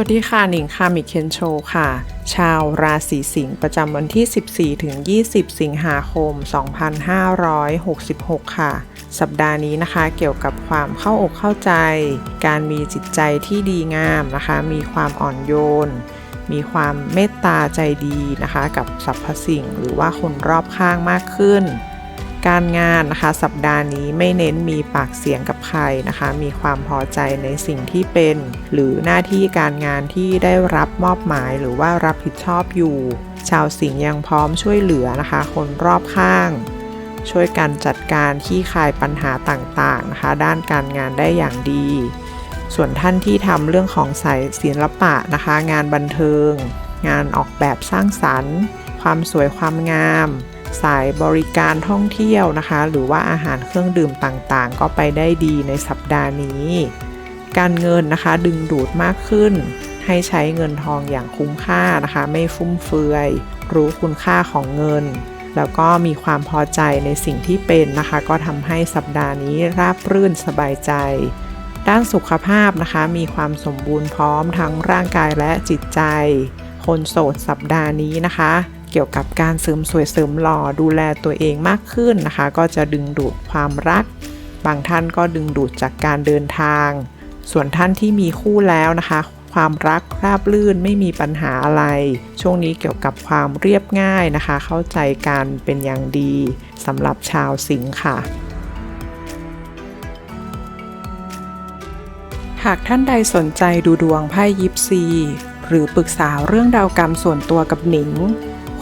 วัสดีค่ะ หนิงค่ะมิเคนโชค่ะ ชาวราศีสิงห์ประจำวันที่ 14 ถึง 20 สิงหาคม 2566 ค่ะ สัปดาห์นี้นะคะ เกี่ยวกับความเข้าอกเข้าใจ การมีจิตใจที่ดีงามนะคะ มีความอ่อนโยน มีความเมตตาใจดีนะคะ กับสรรพสิ่งหรือว่าคนรอบข้างมากขึ้น การงานนะคะ สัปดาห์นี้ไม่เน้นมีปากเสียงกับใครนะคะ มีความพอใจในสิ่งที่เป็น หรือหน้าที่การงานที่ได้รับมอบหมายหรือว่ารับผิดชอบอยู่ ชาวสิงห์ยังพร้อมช่วยเหลือนะคะ คนรอบข้าง ช่วยกันจัดการที่คลายปัญหาต่างๆนะคะ ด้านการงานได้อย่างดี ส่วนท่านที่ทำเรื่องของสายศิลปะนะคะ งานบันเทิง งานออกแบบสร้างสรรค์ ความสวยความงาม สายบริการท่องเที่ยวนะคะ หรือว่าอาหารเครื่องดื่มต่างๆ ก็ไปได้ดีในสัปดาห์นี้ การเงินนะคะดึงดูดมากขึ้น ให้ใช้เงินทองอย่างคุ้มค่านะคะ ไม่ฟุ่มเฟือย รู้คุณค่าของเงิน แล้วก็มีความพอใจในสิ่งที่เป็นนะคะ ก็ทำให้สัปดาห์นี้ราบรื่นสบายใจ ด้านสุขภาพนะคะ มีความสมบูรณ์พร้อมทั้งร่างกายและจิตใจ คนโสดสัปดาห์นี้นะคะ เกี่ยวกับการเสริมสวยเสริมหล่อดูแลตัวเองมากขึ้นนะคะ ก็จะดึงดูดความรัก บางท่านก็ดึงดูดจากการเดินทาง ส่วนท่านที่มีคู่แล้วนะคะ ความรักราบลื่นไม่มีปัญหาอะไร ช่วงนี้เกี่ยวกับความเรียบง่ายนะคะ เข้าใจกันเป็นอย่างดีสำหรับชาวสิงห์ค่ะหากท่านใดสนใจดูดวงไพ่ยิปซี หรือปรึกษาเรื่องดาวกรรมส่วนตัวกับหนิง